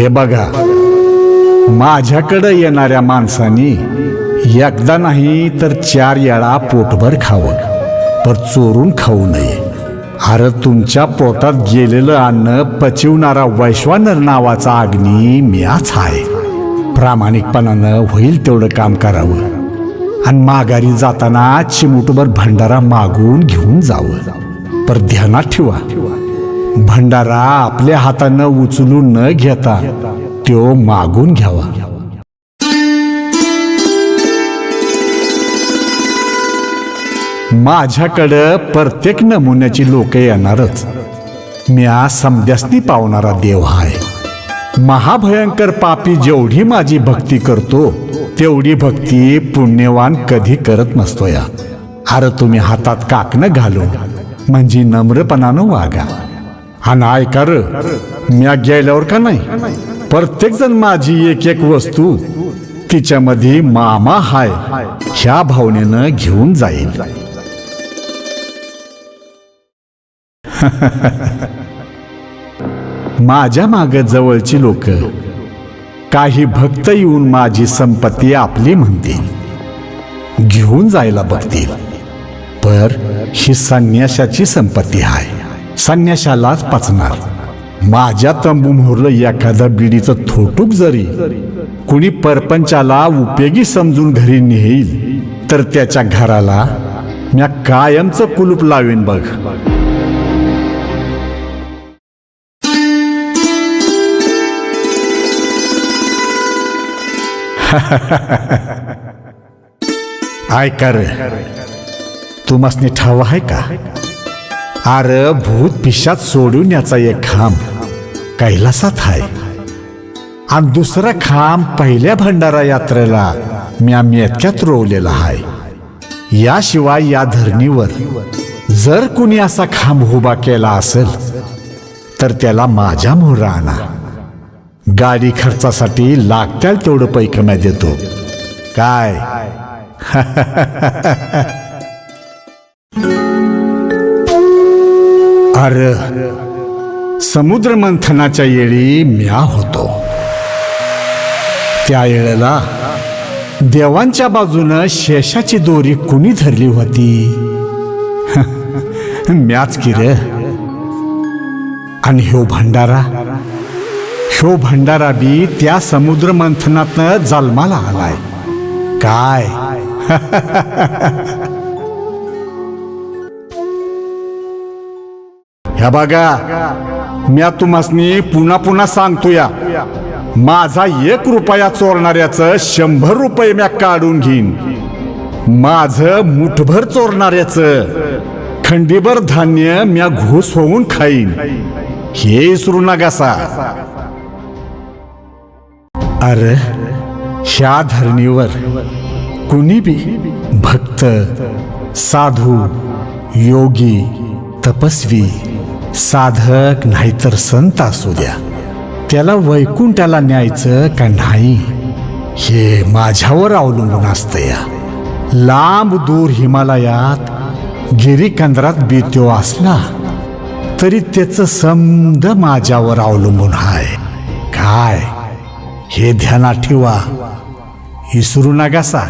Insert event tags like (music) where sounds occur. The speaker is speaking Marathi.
हे बघा. माझ्याकडं येणाऱ्या माणसानी एकदा नाही तर चार येळा पोटभर खावं पर चोरून खाऊ नये. अरे तुमच्या पोटात गेलेलं अन्न पचवणारा वैश्वानर नावाचा अग्नी म्याच आहे. प्रामाणिकपणानं होईल तेवढं काम करावं. आणि माघारी जाताना चिमुटभर भंडारा मागून घेऊन जावं. पर ध्यानात ठेवा. भंडारा आपल्या हातानं उचलून न घेता तो मागून घ्यावा. माझ्याकडं प्रत्येक नमुन्याची लोक येणारच. म्या समध्यासनी पावणारा देव आहे महाभयंकर पापी जेवढी माझी भक्ती करतो तेवढी भक्ती पुण्यवान कधी करत नसतो या. अरे तुम्ही हातात काकणं घालून म्हणजे नम्रपणानं वागा. आणि ऐका र म्या गेल्यावर का नाही? प्रत्येक जण माझी एक एक वस्तू तिच्यामध्ये मामा हाय ह्या भावनेनं घेऊन जाईल. (laughs) माझ्या माग जवळची लोक काही भक्त येऊन माझी संपत्ती आपली म्हणतील. घेऊन जायला बघतील. पर ही संन्याशाची संपत्ती आहे संन्याशालाच पचणार. माझ्या तंबू मोहरलं एखादा बिडीचं थोटूक जरी कुणी परपंचाला उपयोगी समजून घरी नेईल तर त्याच्या घराला म्या कायमचं कुलूप लावेन बघ. (laughs) ऐका रे तू मसने ठाव आहे का? अरे भूत पिशात सोडून याचा एक खांब. कैलासात आहे आणि दुसरा खांब पहिल्या भंडारा यात्रेला मी आम्ही इतक्यात रोवलेला आहे याशिवाय या धरणीवर जर कुणी असा खांब उभा केला असेल तर त्याला माझ्या मोहरा आणा. गाडी खर्चासाठी लागत्याल तेवढं पैकम्या देतो. काय? (laughs) अर समुद्र मंथनाच्या येळी म्या होतो. त्या येळेला देवांच्या बाजूनं शेषाची दोरी कुणी धरली होती? (laughs) म्याच की रे? आणि ह्यो भंडारा? ह्यो भंडारा बी त्या समुद्र मंथनातनं जन्माला आलाय. काय? (laughs) ह्या बघा म्या तुम्हासनी पुन्हा पुन्हा सांगतो या माझा एक रुपया चोरणाऱ्याचं शंभर रुपये म्या काढून घेईन. माझं मुठभर चोरणाऱ्याचं खंडीभर धान्य म्या घुस होऊन खाईन. हे इसरू नकासा अरे ह्या धरणीवर कुणी बी भक्त साधू योगी तपस्वी साधक नाहीतर संत असू द्या. त्याला वैकुंठाला न्यायचं का नाही हे माझ्यावर अवलंबून असतं या. लांब दूर हिमालयात गिरीकंदरात बित्यो असला तरी त्याचं समद माझ्यावर अवलंबून आहे काय? हे ध्यानात ठेवा. विसरू नकासा